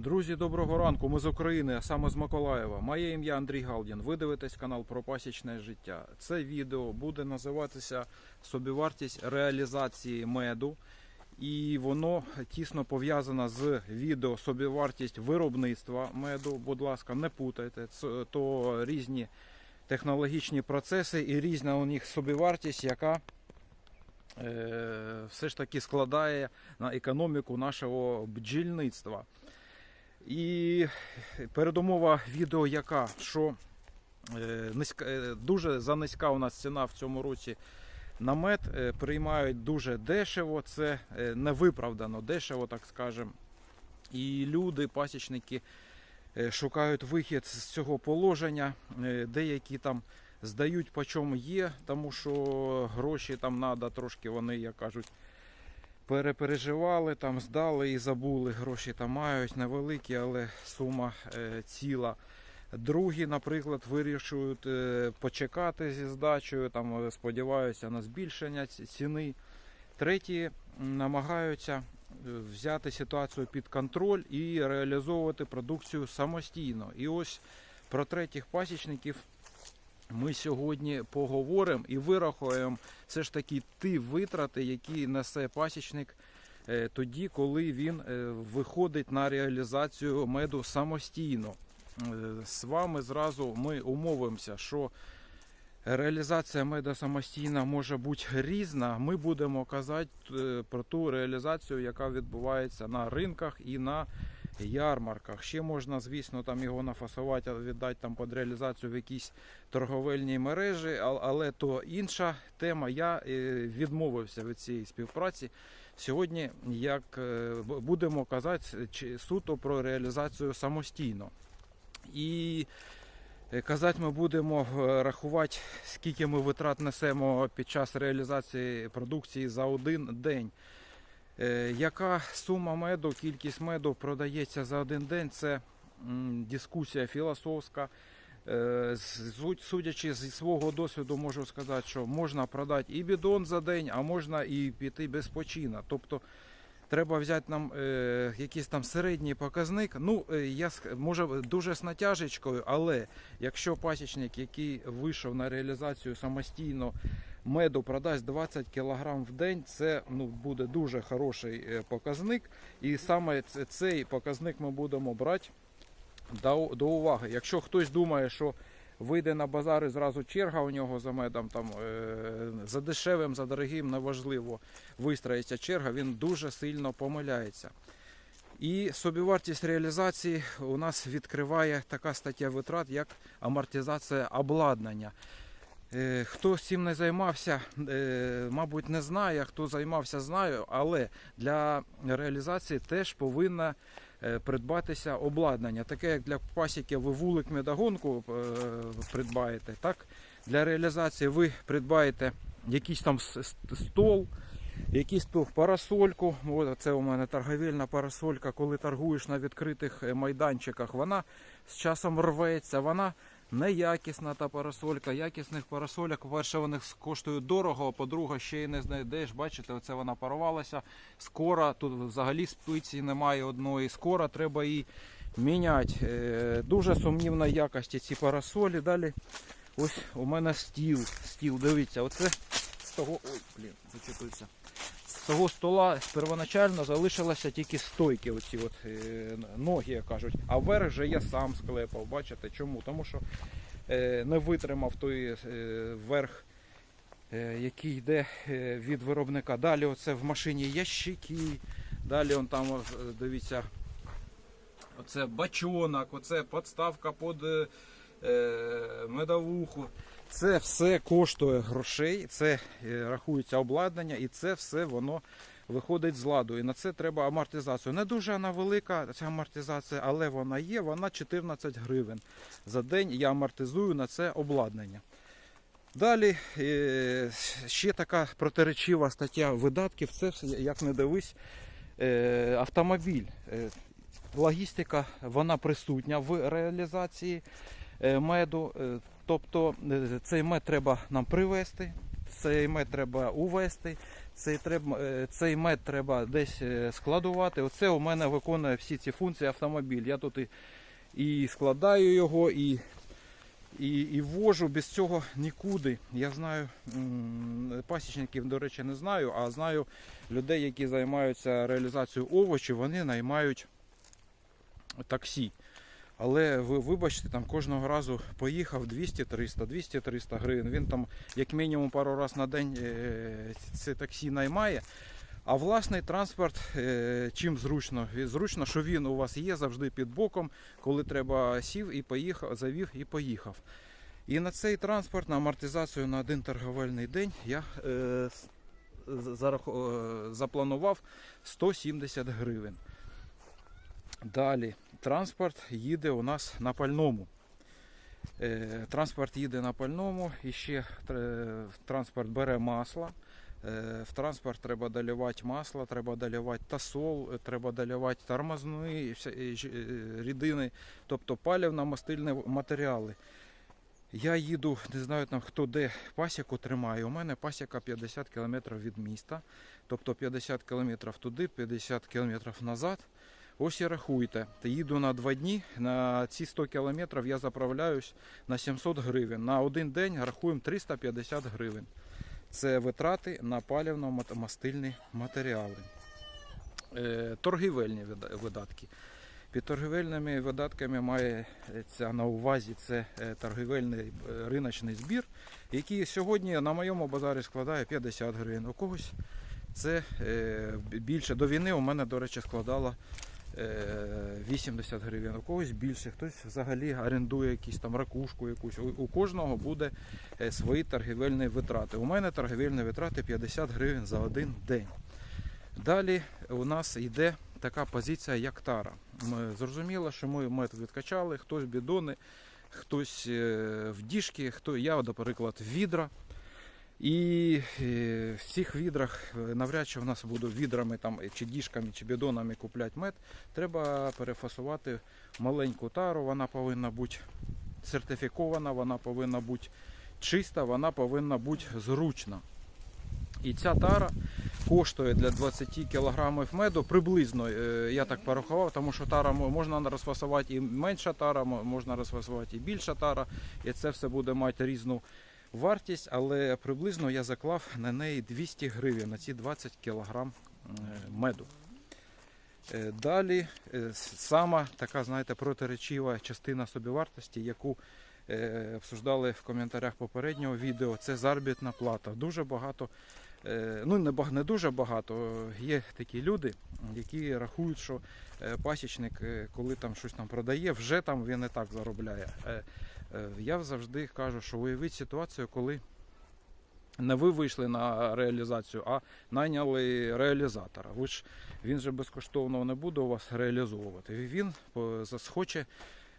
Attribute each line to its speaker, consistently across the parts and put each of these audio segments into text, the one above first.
Speaker 1: Друзі, доброго ранку. Ми з України, а саме з Миколаєва. Моє ім'я Андрій Галдін. Ви дивитесь канал про пасічне життя. Це відео буде називатися Собівартість реалізації меду. І воно тісно пов'язане з відео Собівартість виробництва меду. Будь ласка, не путайте. То різні технологічні процеси і різна у них собівартість, яка е, все ж таки складає на економіку нашого бджільництва. І передумова відео яка, що е, низька, е, дуже занизька у нас ціна в цьому році на мед, е, приймають дуже дешево, це невиправдано дешево, так скажемо. І люди, пасічники шукають вихід з цього положення, деякі там здають по чому є, тому що гроші там треба трошки, вони, як кажуть, перепереживали, там здали і забули. Гроші там мають невеликі, але сума е, ціла. Другі, наприклад, вирішують е, почекати зі здачею, там е, сподіваються на збільшення ціни. Треті намагаються взяти ситуацію під контроль і реалізовувати продукцію самостійно. І ось про третіх пасічників ми сьогодні поговоримо і вирахуємо все ж таки ті витрати, які несе пасічник е, тоді, коли він е, виходить на реалізацію меду самостійно. Е, З вами зразу ми умовимося, що реалізація меду самостійна може бути різна. Ми будемо казати про ту реалізацію, яка відбувається на ринках і на ярмарках. Ще можна, звісно, там його нафасувати, віддати там під реалізацію в якійсь торговельній мережі, але то інша тема. Я е, відмовився від цієї співпраці. Сьогодні, як е, будемо казати, суто про реалізацію самостійно. І е, казати ми будемо рахувати, скільки ми витрат несемо під час реалізації продукції за один день. Е, Яка сума меду, кількість меду продається за один день? Це дискусія філософська. Е, Судячи зі свого досвіду, можу сказати, що можна продати і бідон за день, а можна і піти без почина. Тобто треба взяти нам е, якийсь там середній показник. Ну, я може дуже з натяжечкою, але якщо пасічник, який вийшов на реалізацію самостійно, меду продасть 20 кг в день, це ну, буде дуже хороший е, показник. І саме цей показник ми будемо брати до, до уваги. Якщо хтось думає, що вийде на базар і зразу черга у нього за медом, там, е, за дешевим, за дорогим, неважливо, вистроїться черга, він дуже сильно помиляється. І собівартість реалізації у нас відкриває така стаття витрат, як амортизація обладнання. Е, Хто цим не займався, е, мабуть, не знає. Хто займався, знаю, але для реалізації теж повинна е, придбатися обладнання. Таке, як для пасіки ви вулик медогонку придбаєте, так для реалізації ви придбаєте якийсь там стол, якийсь то парасольку. От це у мене торговельна парасолька. Коли торгуєш на відкритих майданчиках, вона з часом рветься. Вона неякісна та парасолька. Якісних парасоляк, по-перше, вони коштують дорого, а по-друге, ще й не знайдеш. Бачите, оце вона порвалася. Скоро, тут взагалі спиці немає одної. Скоро треба її міняти. Е, Дуже сумнівна якості ці парасолі. Далі ось у мене стіл. Стіл, дивіться, оце з того. Ой, блін, зачепився. З того стола первоначально залишилося тільки стойки, оці от, е, ноги, як кажуть. А верх вже я сам склепав. Бачите, чому? Тому що е, не витримав той е, верх, е, який йде е, від виробника. Далі оце в машині ящики, далі он там, дивіться, оце бачонок, оце подставка під е, е, медовуху. Це все коштує грошей, це е, рахується обладнання, і це все воно виходить з ладу. І на це треба амортизацію. Не дуже вона велика, ця амортизація, але вона є, вона 14 гривень. За день я амортизую на це обладнання. Далі е, ще така протиречива стаття видатків. Це як не дивись, е, автомобіль. Логістика вона присутня в реалізації меду. Тобто е, цей мед треба нам привезти, цей мед треба увезти, Цей, треб, е, цей мед треба десь е, складувати. Оце у мене виконує всі ці функції автомобіль. Я тут і, і складаю його, і, і, і ввожу без цього нікуди. Я знаю пасічників, до речі, не знаю, а знаю людей, які займаються реалізацією овочів, вони наймають таксі. Але ви вибачте, там кожного разу поїхав 200-300, 200-300 гривень. Він там як мінімум пару разів на день е, це таксі наймає. А власний транспорт е, чим зручно? Зручно, що він у вас є завжди під боком, коли треба сів і поїхав, завів і поїхав. І на цей транспорт, на амортизацію на один торговельний день я е, с- з- зараху- е, запланував 170 гривень. Далі транспорт їде у нас на пальному. Е, Транспорт їде на пальному і ще транспорт бере масло. Е, В транспорт треба доливати масло, треба доливати тасол, е, треба доливати тормозні е, рідини, тобто палівно-мастильні матеріали. Я їду, не знаю там хто де пасіку тримає. У мене пасіка 50 км від міста. Тобто 50 км туди, 50 км назад. Ось і рахуйте. Їду на два дні. На ці 100 км я заправляюсь на 700 гривень. На один день рахуємо 350 гривень. Це витрати на палівно-мастильні матеріали. Е, торгівельні видатки. Під торгівельними видатками мається на увазі це е, торгівельний е, риночний збір, який сьогодні на моєму базарі складає 50 гривень. У когось це більше. До війни у мене, до речі, складало 80 гривень. У когось більше, хтось взагалі орендує якісь там ракушку якусь. У, у кожного буде е, свої торгівельні витрати. У мене торгівельні витрати 50 гривень за один день. Далі у нас йде така позиція, як тара. Ми зрозуміло, що ми мед відкачали, хтось бідони, хтось е, в діжки, хто я, наприклад, відра. І е, в цих відрах е, навряд чи в нас будуть відрами там, чи діжками, чи бідонами купляти мед. Треба перефасувати маленьку тару. Вона повинна бути сертифікована, вона повинна бути чиста, вона повинна бути зручна. І ця тара коштує для 20 кг меду приблизно, е, я так порахував, тому що тара можна розфасувати і менша тара, можна розфасувати і більша тара, і це все буде мати різну вартість, але приблизно я заклав на неї 200 гривень на ці 20 кг меду. Е, Далі е, сама така, знаєте, протиречива частина собівартості, яку е, обсуждали в коментарях попереднього відео, це заробітна плата. Дуже багато, е, ну не, дуже багато. Є такі люди, які рахують, що е, пасічник, е, коли там щось там продає, вже там він і так заробляє. Е, е, Я завжди кажу, що уявіть ситуацію, коли не ви вийшли на реалізацію, а найняли реалізатора. Ви ж він же безкоштовно не буде у вас реалізовувати. Він по- схоче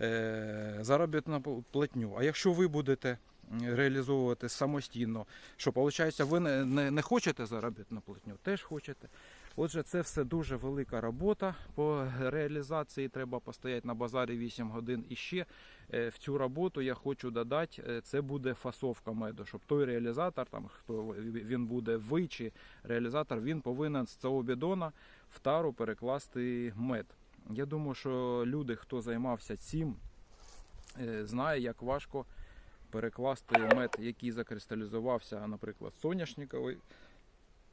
Speaker 1: е, заробітну платню. А якщо ви будете реалізовувати самостійно, що виходить, ви не, не, не хочете заробітну платню, теж хочете. Отже, це все дуже велика робота по реалізації. Треба постояти на базарі 8 годин. І ще е, в цю роботу я хочу додати, е, це буде фасовка меду, щоб той реалізатор, там хто він буде ви чи реалізатор, він повинен з цього бідона в тару перекласти мед. Я думаю, що люди, хто займався цим, е, знає, як важко перекласти мед, який закристалізувався, наприклад, соняшниковий,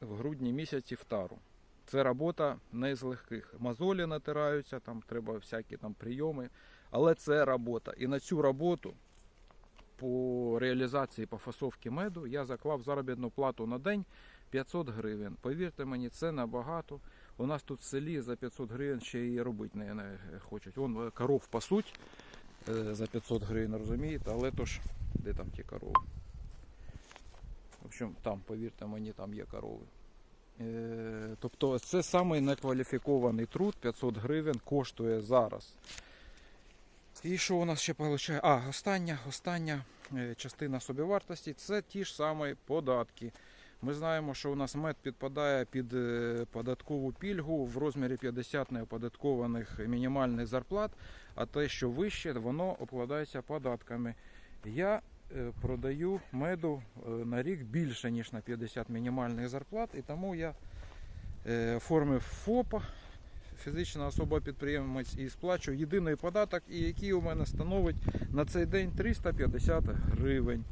Speaker 1: в грудні місяці в тару. Це робота не з легких. Мозолі натираються, там треба всякі там прийоми, але це робота. І на цю роботу по реалізації по фасовці меду я заклав заробітну плату на день 500 гривень. Повірте мені, це набагато. У нас тут в селі за 500 гривень ще і робити не, не хочуть. Вон е, коров пасуть е, за 500 гривень, розумієте, але то ж, де там ті корови? В общем, там, повірте мені, там є корови. Е, Тобто це самий некваліфікований труд, 500 гривень коштує зараз. І що у нас ще виходить? А, остання, остання е, частина собівартості це ті ж самі податки. Ми знаємо, що у нас мед підпадає під е, податкову пільгу в розмірі 50 неоподаткованих мінімальних зарплат, а те, що вище, воно обкладається податками. Я продаю меду е, на рік більше, ніж на 50 мінімальних зарплат, і тому я е, оформив ФОПа, фізична особа підприємець, і сплачую єдиний податок, який у мене становить на цей день 350 гривень.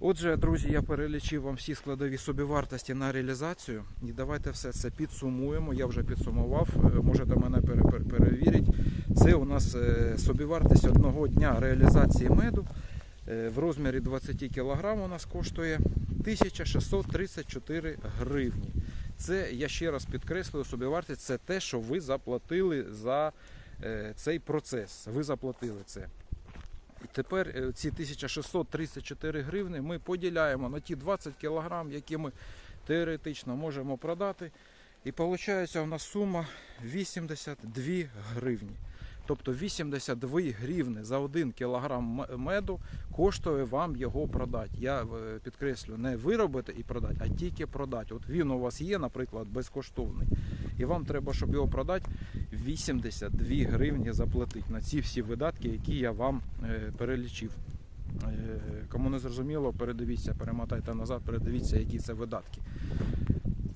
Speaker 1: Отже, друзі, я перелічив вам всі складові собівартості на реалізацію. І давайте все це підсумуємо. Я вже підсумував, е, можете мене пере- пере- перевірити. Це у нас е, собівартість одного дня реалізації меду е, в розмірі 20 кг у нас коштує 1634 гривні. Це, я ще раз підкреслюю, собівартість це те, що ви заплатили за е, цей процес. Ви заплатили це. І тепер е, ці 1634 гривни ми поділяємо на ті 20 кг, які ми теоретично можемо продати. І виходить у нас сума 82 гривні. Тобто 82 гривни за 1 кг меду коштує вам його продати. Я е, підкреслю, не виробити і продати, а тільки продати. От він у вас є, наприклад, безкоштовний. І вам треба, щоб його продати, 82 гривні заплатити на ці всі видатки, які я вам е, перелічив. Е, Кому не зрозуміло, передивіться, перемотайте назад, передивіться, які це видатки.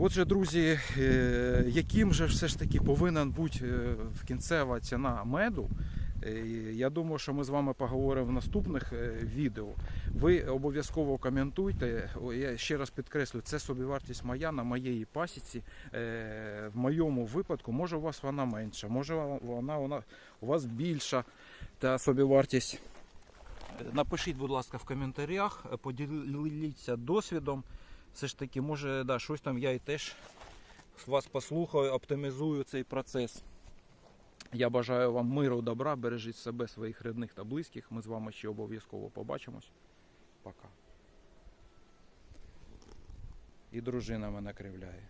Speaker 1: Отже, друзі, е, яким же все ж таки повинен бути е, кінцева ціна меду? Е, Я думаю, що ми з вами поговоримо в наступних відео. Ви обов'язково коментуйте. Я ще раз підкреслю, це собівартість моя на моєї пасіці. В моєму випадку, може у вас вона менша, може вона, у вас більша та собівартість. Напишіть, будь ласка, в коментарях, поділіться досвідом. Все ж таки, може, да, щось там я і теж вас послухаю, оптимізую цей процес. Я бажаю вам миру, добра, бережіть себе, своїх рідних та близьких. Ми з вами ще обов'язково побачимось. Пока. І дружина мене кривляє.